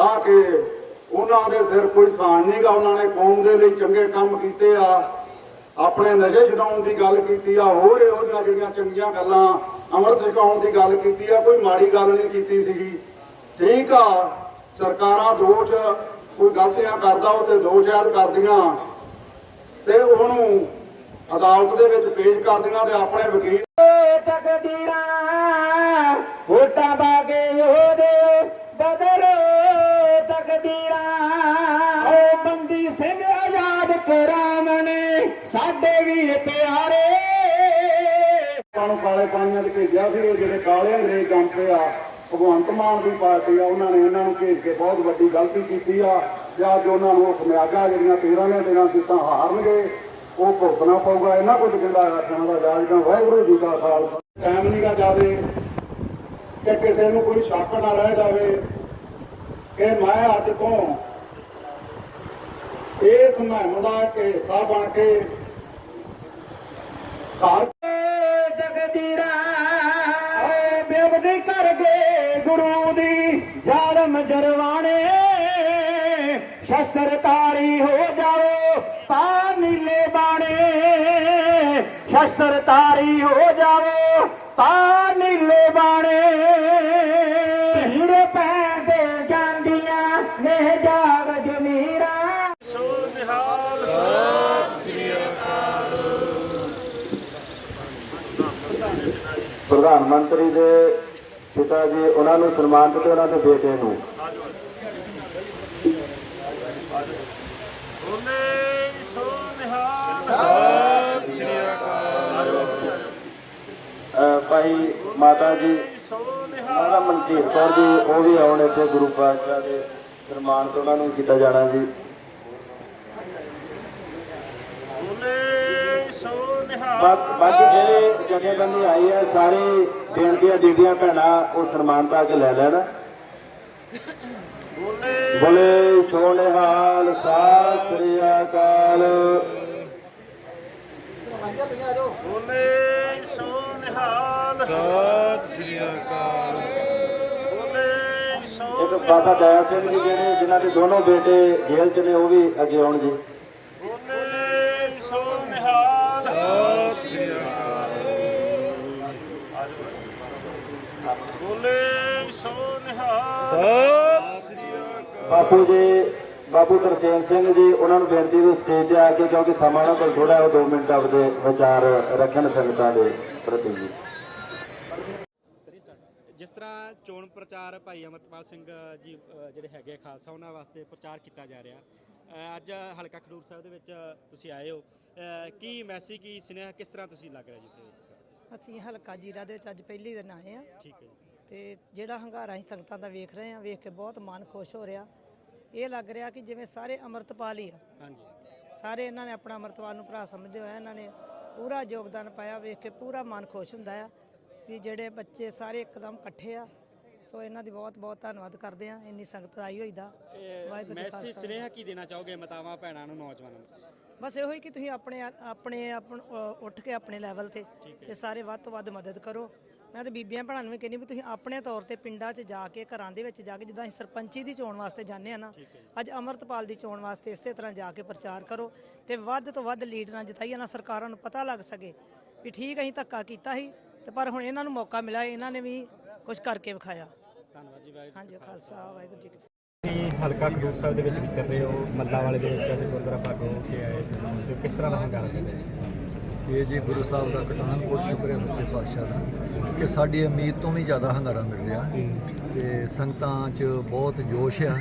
ਆ ਕੇ ਉਹਨਾਂ ਦੇ ਸਿਰ ਕੋਈ ਸਾਨ ਨਹੀਂਗਾ ਉਹਨਾਂ ਨੇ ਕੌਮ ਦੇ ਲਈ ਚੰਗੇ ਕੰਮ ਕੀਤੇ ਆ। ਆਪਣੇ ਨਸ਼ੇ ਛਡਾਉਣ ਦੀ ਗੱਲ ਕੀਤੀ ਆ, ਹੋਰ ਇਹੋ ਜਿਹੀਆਂ ਜਿਹੜੀਆਂ ਚੰਗੀਆਂ ਗੱਲਾਂ ਅੰਮ੍ਰਿਤ ਛਕਾਉਣ ਦੀ ਗੱਲ ਕੀਤੀ ਆ, ਕੋਈ ਮਾੜੀ ਗੱਲ ਨਹੀਂ ਕੀਤੀ ਸੀਗੀ। ਠੀਕ ਆ, ਸਰਕਾਰਾਂ ਦੋਸ਼ ਕੋਈ ਗਲਤੀਆਂ ਕਰਦਾ, ਉਹ ਤੇ ਦੋਸ਼ ਯਾਦ ਕਰਦੀਆਂ। ਤੇ ਉਹਨੂੰ ਅਦਾਲਤ ਦੇ ਵਿੱਚ ਪੇਸ਼ ਕਰਦੀਆਂ ਤੇ ਆਪਣੇ ਵਕੀਲ ਤਕਦੀਰਾਂ ਹੋਟਾਂ ਬਾਗੇ ਉਹਦੇ ਸਿੰਘ ਆਜ਼ਾਦ ਕਰਾਵਣੇ ਸਾਡੇ ਵੀਰ ਪਿਆਰੇ। ਨੂੰ ਕਾਲੇ ਪਾਣੀਆਂ 'ਚ ਭੇਜਿਆ ਸੀ, ਉਹ ਜਿਹੜੇ ਕਾਲੇ ਅੰਗਰੇਜ਼ ਜੰਪੇ ਆ। ਭਗਵੰਤ ਮਾਨ ਦੀ ਪਾਰਟੀ ਆ, ਉਹਨਾਂ ਨੇ ਇਹਨਾਂ ਨੂੰ ਭੇਜ ਕੇ ਬਹੁਤ ਵੱਡੀ ਗਲਤੀ ਕੀਤੀ ਆ। ਤੇ ਅੱਜ ਉਹਨਾਂ ਨੂੰ ਉਹ ਜਿਹੜੀਆਂ 13 ਦਿਨਾਂ 13 ਸੀਟਾਂ ਹਾਰਨਗੇ, ਉਹ ਭੁਗਤਣਾ ਪਊਗਾ। ਇਹਨਾਂ ਕੁਝ ਕਹਿੰਦਾ ਆਖਣ ਦਾ ਜਾਜ ਦਾ ਵਾਹਿਗੁਰੂ ਜੀ ਦਾ ਖਾਲਸਾ। ਟਾਈਮ ਨਹੀਂਗਾ ਜਾਵੇ ਕਿ ਕਿਸੇ ਨੂੰ ਕੋਈ ਸ਼ੱਕ ਨਾ ਰਹਿ ਜਾਵੇ ਕਿ ਮੈਂ ਅੱਜ ਤੋਂ ਇਸ ਮੁਹਿੰਮ ਦਾ ਹਿੱਸਾ ਬਣ ਕੇ ਘਰ ਤਕਦੀਰਾਂ ਓ ਬੇਬਦੀ ਕਰ ਗਏ ਗੁਰੂ ਦੀ ਜ਼ਾਲਮ ਜਰਵਾਣੇ। ਸ਼ਸਤਰ ਤਾਰੀ ਹੋ ਜਾਓ ਤਾਂ ਨੀਲੇ ਬਾਣੇ। ਸ਼ਸਤਰ ਤਾਰੀ ਹੋ ਜਾਓ ਤਾਂ ਨੀਲੇ ਬਾਣੇ। ਪ੍ਰਧਾਨ ਮੰਤਰੀ ਦੇ ਪਿਤਾ ਜੀ, ਉਹਨਾਂ ਨੂੰ ਸਨਮਾਨਿਤ ਤੇ ਉਹਨਾਂ ਦੇ ਬੇਟੇ ਨੂੰ। ਅਹ ਭਾਈ ਮਾਤਾ ਜੀ, ਮਾਤਾ ਮਨਜੀਤ ਕੌਰ ਜੀ, ਉਹ ਵੀ ਆਉਣ ਇੱਥੇ ਗੁਰੂ ਪਾਤਸ਼ਾਹ ਦੇ ਸਨਮਾਨਿਤ ਉਹਨਾਂ ਨੂੰ ਕੀਤਾ ਜਾਣਾ ਜੀ। ਬਾ- ਬਾਕੀ ਜਿਹੜੇ ਜਥੇਬੰਦੀ ਆਈ ਹੈ ਸਾਰੇ ਬੇਨਤੀਆਂ ਬੀਬੀਆਂ ਭੈਣਾਂ ਉਹ ਸਨਮਾਨ ਪਾ ਕੇ ਲੈ ਲੈਣ। ਬੋਲੇ ਸੋਨੇ ਹਾਲ ਸਤਿ ਸ੍ਰੀ ਅਕਾਲ। ਇੱਕ ਬਾਬਾ ਦਇਆ ਸਿੰਘ ਜੀ ਜਿਹੜੇ ਜਿਨ੍ਹਾਂ ਦੇ ਦੋਨੋਂ ਬੇਟੇ ਜੇਲ੍ਹ 'ਚ ਨੇ ਉਹ ਵੀ ਅੱਗੇ ਆਉਣ ਜੀ ਬਾਪੂ ਜੀ ਬਾਪੂ ਤਰਸੇਮ ਸਿੰਘ ਜੀ ਉਹਨਾਂ ਨੂੰ ਬੇਨਤੀ ਵੀ ਸਟੇਜ ਤੇ ਆ ਕੇ ਕਿਉਂਕਿ ਸਮਾਂ ਉਹਨਾਂ ਕੋਲ ਥੋੜਾ ਉਹ 2 ਮਿੰਟ ਆਪਦੇ ਵਿਚਾਰ ਰੱਖਣ ਸੰਗਤਾਂ ਦੇ ਪ੍ਰਤੀ ਜੀ। ਜਿਸ ਤਰ੍ਹਾਂ ਚੋਣ ਪ੍ਰਚਾਰ ਭਾਈ ਅਮਰਪਾਲ ਸਿੰਘ ਜੀ ਜਿਹੜੇ ਹੈਗੇ ਆ ਖਾਲਸਾ ਉਹਨਾਂ ਵਾਸਤੇ ਪ੍ਰਚਾਰ ਕੀਤਾ ਜਾ ਰਿਹਾ। ਅ, ਅੱਜ ਹਲਕਾ ਖਡੂਰ ਸਾਹਿਬ ਦੇ ਵਿੱਚ ਤੁਸੀਂ ਆਏ ਹੋ। ਕੀ ਮੈਸੇਜ ਕੀ ਸੁਨੇਹਾ ਕਿਸ ਤਰ੍ਹਾਂ ਤੁਸੀਂ ਲੱਗ ਰਿਹਾ ਵਕਤ? ਅਸੀਂ ਹਲਕਾ ਜੀਰਾ ਦੇ ਵਿੱਚ ਅੱਜ ਪਹਿਲੀ ਦਿਨ ਆਏ ਆ ਠੀਕ ਹੈ ਜੀ। ਤੇ ਜਿਹੜਾ ਹੰਗਾਰਾ ਅਸੀਂ ਸੰਗਤਾਂ ਦਾ ਵੇਖ ਰਹੇ ਆ ਵੇਖ ਕੇ ਬਹੁਤ ਮਨ ਖੁਸ਼ ਹੋ ਰਿਹਾ। ਇਹ ਲੱਗ ਰਿਹਾ ਕਿ ਜਿਵੇਂ ਸਾਰੇ ਅੰਮ੍ਰਿਤਪਾਲ ਹੀ ਆ। ਹਾਂਜੀ। ਸਾਰੇ ਇਹਨਾਂ ਨੇ ਆਪਣਾ ਅੰਮ੍ਰਿਤਪਾਲ ਨੂੰ ਭਰਾ ਸਮਝਦੇ ਹੋਏ ਇਹਨਾਂ ਨੇ ਪੂਰਾ ਯੋਗਦਾਨ ਪਾਇਆ ਵੇਖ ਕੇ ਪੂਰਾ ਮਨ ਖੁਸ਼ ਹੁੰਦਾ ਆ ਵੀ ਜਿਹੜੇ ਬੱਚੇ ਸਾਰੇ ਇੱਕਦਮ ਇਕੱਠੇ ਆ। ਸੋ ਇਹਨਾਂ ਦੀ ਬਹੁਤ ਬਹੁਤ ਧੰਨਵਾਦ ਕਰਦੇ ਆ ਇੰਨੀ ਸੰਗਤ ਆਈ ਹੋਈ ਦਾ। ਵਾਹਿਗੁਰੂ ਜੀ ਮੈਸੇਜ ਸੁਨੇਹਾ ਕੀ ਦੇਣਾ ਚਾਹੋਗੇ ਮਾਤਾਵਾਂ ਭੈਣਾਂ ਨੂੰ ਨੌਜਵਾਨਾਂ ਨੂੰ? ਬਸ ਇਹੋ ਹੀ ਕਿ ਤੁਸੀਂ ਆਪਣੇ ਆਪਣੇ ਆਪਣ- ਉੱਠ ਕੇ ਆਪਣੇ ਲੈਵਲ ਤੇ ਤੇ ਸਾਰੇ ਵੱਧ ਤੋਂ ਵੱਧ ਮਦਦ ਕਰੋ। ਮੈਂ ਤੇ ਬੀਬੀਆਂ ਭੈਣਾਂ ਨੂੰ ਵੀ ਕਹਿੰਦੀ ਵੀ ਤੁਸੀਂ ਆਪਣੇ ਤੌਰ ਤੇ ਪਿੰਡਾਂ 'ਚ ਜਾ ਕੇ ਘਰਾਂ ਦੇ ਵਿੱਚ ਜਾ ਕੇ ਜਿੱਦਾਂ ਅਸੀਂ ਸਰਪੰਚੀ ਦੀ ਚੋਣ ਵਾਸਤੇ ਜਾਂਦੇ ਆ ਨਾ ਅੱਜ ਅਮਰਤਪਾਲ ਦੀ ਚੋਣ ਵਾਸਤੇ ਇਸੇ ਤਰ੍ਹਾਂ ਜਾ ਕੇ ਪ੍ਰਚਾਰ ਕਰੋ ਤੇ ਵੱਧ ਤੋਂ ਵੱਧ ਲੀਡਰਾਂ ਜਿਤਾਈਏ ਨਾ ਸਰਕਾਰਾਂ ਨੂੰ ਪਤਾ ਲੱਗ ਸਕੇ ਵੀ ਠੀਕ ਅਸੀਂ ਧੱਕਾ ਕੀਤਾ ਸੀ ਤੇ ਪਰ ਹੁਣ ਇਹਨਾਂ ਨੂੰ ਮੌਕਾ ਮਿਲਿਆ ਇਹਨਾਂ ਨੇ ਵੀ ਕੁਝ ਕਰਕੇ ਵਿਖਾਇਆ। ਧੰਨਵਾਦ ਜੀ ਵਾਹਿਗੁਰੂ ਹਾਂਜੀ ਖਾਲਸਾ ਵਾਹਿਗੁਰੂ ਜੀ ਕੀ ਫਤਿਹ। ਤੁਸੀਂ ਹਲਕਾ ਖਡੂਰ ਸਾਹਿਬ ਦੇ ਵਿੱਚ ਵਿਚਰ ਰਹੇ ਹੋ ਮੱਲਾ ਵਾਲੇ ਦੇ ਵਿੱਚ ਅਤੇ ਗੁਰਦੁਆਰਾ ਭਾਗੋ ਕੇ ਆਏ ਤੁਸੀਂ ਤੇ ਕਿਸ ਤਰ੍ਹਾਂ ਦਾ ਹੰਗਾਰਾ ਚੱਲ ਰਿਹਾ ਇਹ ਜੀ ਗੁਰੂ ਸਾਹਿਬ ਦਾ ਕਟਾਨਕੋਟ ਸ਼ੁਕਰੀਆ ਸੱਚੇ ਪਾਤਸ਼ਾਹ ਦਾ, ਕਿ ਸਾਡੀ ਉਮੀਦ ਤੋਂ ਵੀ ਜ਼ਿਆਦਾ ਹੰਗਾਰਾ ਮਿਲ ਰਿਹਾ। ਤੇ ਸੰਗਤਾਂ 'ਚ ਬਹੁਤ ਜੋਸ਼ ਆ।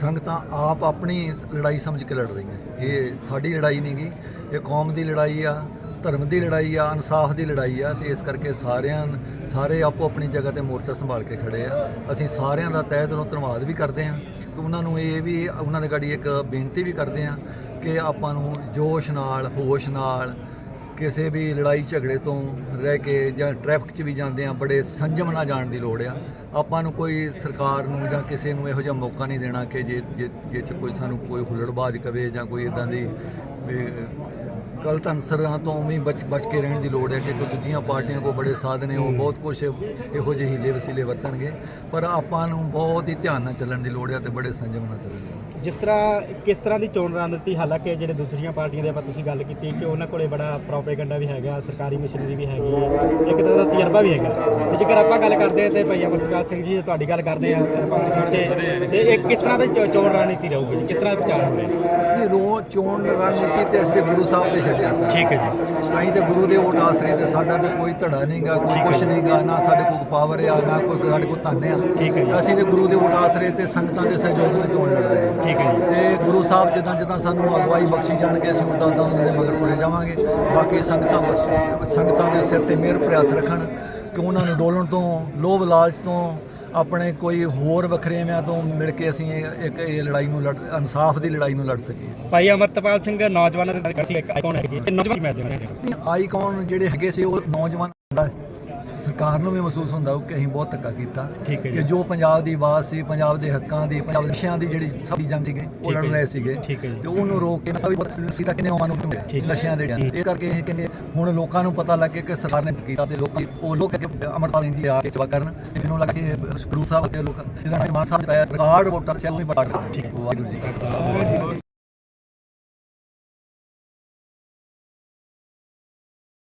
ਸੰਗਤਾਂ ਆਪ ਆਪਣੀ ਲੜਾਈ ਸਮਝ ਕੇ ਲੜ ਰਹੀਆਂ। ਇਹ ਸਾਡੀ ਲੜਾਈ ਨਹੀਂ ਗੀ, ਇਹ ਕੌਮ ਦੀ ਲੜਾਈ ਆ, ਧਰਮ ਦੀ ਲੜਾਈ ਆ, ਇਨਸਾਫ ਦੀ ਲੜਾਈ ਆ, ਤੇ ਇਸ ਕਰਕੇ ਸਾਰਿਆਂ ਸਾਰੇ ਆਪੋ ਆਪਣੀ ਜਗ੍ਹਾ ਤੇ ਮੋਰਚਾ ਸੰਭਾਲ ਕੇ ਖੜੇ ਆ। ਅਸੀਂ ਸਾਰਿਆਂ ਦਾ ਤਹਿ ਦਿਲੋਂ ਧੰਨਵਾਦ ਵੀ ਕਰਦੇ ਆ ਤੇ ਉਹਨਾਂ ਨੂੰ ਇਹ ਵੀ, ਉਹਨਾਂ ਦੇ ਗਾੜੀ ਇੱਕ ਬੇਨਤੀ ਵੀ ਕਰਦੇ ਆ ਕਿ ਆਪਾਂ ਨੂੰ ਜੋਸ਼ ਨਾਲ, ਹੋਸ਼ ਨਾਲ ਕਿਸੇ ਵੀ ਲੜਾਈ ਝਗੜੇ ਤੋਂ ਰਹਿ ਕੇ ਜਾਂ ਟ੍ਰੈਫਿਕ 'ਚ ਵੀ ਜਾਂਦੇ ਆ ਬੜੇ ਸੰਜਮ ਨਾਲ ਜਾਣ ਦੀ ਲੋੜ ਆ। ਆਪਾਂ ਨੂੰ ਕੋਈ ਸਰਕਾਰ ਨੂੰ ਜਾਂ ਕਿਸੇ ਨੂੰ ਇਹੋ ਜਿਹਾ ਮੌਕਾ ਨਹੀਂ ਦੇਣਾ ਕਿ ਜੇ ਜੇ 'ਚ ਕੋਈ ਸਾਨੂੰ ਕੋਈ ਹੁੱਲੜਬਾਜ਼ ਕਵੇ ਜਾਂ ਕੋਈ ਇਦਾਂ ਦੀ ਵੀ ਗਲਤ ਅਨਸਰਾਂ ਤੋਂ ਵੀ ਬਚ ਬਚ ਕੇ ਰਹਿਣ ਦੀ ਲੋੜ ਹੈ ਕਿ ਕੋਈ ਦੂਜੀਆਂ ਪਾਰਟੀਆਂ ਕੋ ਬੜੇ ਸਾਧਨ ਨੇ ਉਹ ਬਹੁਤ ਕੁਝ ਇਹੋ ਜਿਹੇ ਹੀਲੇ ਵਸੀਲੇ ਵਰਤਣਗੇ। ਪਰ ਆਪਾਂ ਨੂੰ ਬਹੁਤ ਹੀ ਧਿਆਨ ਨਾਲ ਚੱਲਣ ਦੀ ਲੋੜ ਹੈ ਤੇ ਬੜੇ ਸੰਜਮ ਨਾਲ ਚੱਲਣ ਦੀ। ਜਿਸ ਤਰ੍ਹਾਂ ਕਿਸ ਤਰ੍ਹਾਂ ਦੀ ਚੋਣ ਰਣਨੀਤੀ, ਹਾਲਾਂਕਿ ਜਿਹੜੇ ਦੂਸਰੀਆਂ ਪਾਰਟੀਆਂ ਦੇ ਆਪਾਂ ਤੁਸੀਂ ਗੱਲ ਕੀਤੀ ਕਿ ਉਹਨਾਂ ਕੋਲੇ ਬੜਾ ਪ੍ਰੋਪੇਗੈਂਡਾ ਵੀ ਹੈਗਾ, ਸਰਕਾਰੀ ਮਸ਼ੀਨਰੀ ਵੀ ਹੈਗੀ ਹੈ, ਇੱਕ ਤਰ੍ਹਾਂ ਦਾ ਤਜਰਬਾ ਵੀ ਹੈਗਾ। ਜੇਕਰ ਆਪਾਂ ਗੱਲ ਕਰਦੇ ਤੇ ਭਾਈ ਅਮਰਤਪਾਲ ਸਿੰਘ ਜੀ ਤੁਹਾਡੀ ਗੱਲ ਕਰਦੇ ਆ ਤਾਂ ਇਹ ਕਿਸ ਤਰ੍ਹਾਂ ਦੀ ਚੋਣ ਰਣਨੀਤੀ ਰਹੂਗੀ ਜੀ? ਕਿਸ ਤਰ੍ਹਾਂ ਦੇ ਵਿਚਾਰ ਹੋਣਗੇ? ਨਹੀਂ ਰੋ ਚੋਣ ਰਣਨੀਤੀ ਤੇ ਅਸੀਂ ਗੁਰੂ ਸਾਹਿਬ ਤੇ ਛੱਡਿਆ ਸਰ। ਠੀਕ ਹੈ ਜੀ। ਸਾਈਂ ਤੇ ਗੁਰੂ ਦੇ ਓਟ ਆਸਰੇ ਤੇ ਸਾਡਾ ਤੇ ਕੋਈ ਧੜਾ ਨਹੀਂਗਾ ਕੋਈ ਕੁਛ ਨਹੀਂਗਾ ਨਾ ਸਾਡੇ ਕੋਲ ਪਾਵਰ ਆ ਨਾ ਕੋਈ ਸਾਡੇ ਕੋਲ ਧਨ ਆ। ਠੀਕ ਹੈ ਜੀ। ਅਸੀਂ ਤੇ ਗੁਰੂ ਦੇ ਓਟ ਆਸਰੇ ਤੇ ਸੰਗਤਾਂ ਦੇ ਸਹਿਯੋਗ ਨਾਲ ਚੋਣ ਲੜ ਰਹੇ ਹਾਂ। ਠੀਕ ਹੈ ਜੀ। ਤੇ ਗੁਰੂ ਸਾਹਿਬ ਜਿੱਦਾਂ ਜਿੱਦਾਂ ਸਾਨੂੰ ਅਗਵਾਈ ਬਖਸ਼ੀ ਜਾਣਗੇ ਅਸੀਂ ਉਦਾਂ ਉਦਾਂ ਉਹਨਾਂ ਦੇ ਮਗਰ ਤੁਰੇ ਜਾਵਾਂਗੇ। ਬਾਕੀ ਸੰਗਤਾਂ ਸੰਗਤਾਂ ਦੇ ਸਿਰ ਤੇ ਮਿਹਰ ਹੱਥ ਰੱਖਣ। ਕਿ ਉਹਨਾਂ ਨੂੰ ਡੋਲਣ ਤੋਂ ਲੋਭ ਲਾਲਚ ਤੋਂ ਆਪਣੇ ਕੋਈ ਹੋਰ ਵਖਰੇਵਿਆਂ ਤੋਂ ਮਿਲ ਕੇ ਅਸੀਂ ਇਹ- ਇੱਕ ਇਹ ਲੜਾਈ ਨੂੰ ਲੜ ਇਨਸਾਫ ਦੀ ਲੜਾਈ ਨੂੰ ਲੜ ਸਕੀਏ ਭਾਈ ਅਮਰਤਪਾਲ ਸਿੰਘ ਨੌਜਵਾਨਾਂ ਦੇ ਨਾਲ ਇੱਕ ਆਈਕਨ ਹੈਗੀ ਹੈ ਨੌਜਵਾਨ ਆਈਕਨ ਜਿਹੜੇ ਹੈਗੇ ਸੀ ਉਹ ਨੌਜਵਾਨ। ਸਰਕਾਰ ਨੂੰ ਵੀ ਮਹਿਸੂਸ ਹੁੰਦਾ ਕਿ ਅਸੀਂ ਬਹੁਤ ਧੱਕਾ ਕੀਤਾ। ਕਿ ਜੋ ਪੰਜਾਬ ਦੀ ਆਵਾਜ਼ ਸੀ ਪੰਜਾਬ ਦੇ ਹੱਕਾਂ ਦੀ ਪੰਜਾਬ ਦੇ ਨਸ਼ਿਆਂ ਦੀ ਜਿਹੜੀ ਸਭ ਜੰਗ ਸੀਗੇ ਉਹ ਲੜ। ਰਹੇ ਸੀਗੇ। ਤੇ ਉਹਨੂੰ ਰੋਕ ਕੇ ਨਾ ਵੀ ਬਹੁਤ ਸੀ ਤਾਂ ਕਿੰਨੇ ਉਹਨਾਂ ਨੂੰ। ਨਸ਼ਿਆਂ ਦੇ ਹੂੰ। ਇਹ ਕਰਕੇ ਇਹ ਕਹਿੰਦੇ ਹੁਣ ਲੋਕਾਂ ਨੂੰ ਪਤਾ ਲੱਗ ਗਿਆ ਕਿ ਸਰਕਾਰ ਨੇ ਕੀਤਾ ਤੇ ਲੋਕੀ ਉਹ ਲੋਕ ਕਿ ਅਮਰਪਾਲ ਜੀ ਆ ਕੇ ਸੇਵਾ ਕਰਨ ਮੈਨੂੰ ਲੱਗਾ ਕਿ ਗੁਰੂ ਸਾਹਿਬ ਤੇ ਲੋਕ ਜਿਹਦਾ ਮਾਨ ਸਾਹਿਬ ਦਾ ਰਿਕਾਰਡ ਵੋਟਾਂ ਚ ਉਹ ਵੀ ਬੜਾ ਠੀਕ ਵਾਹਿਗੁਰੂ ਜੀ ਕਾ ਖਾਲਸਾ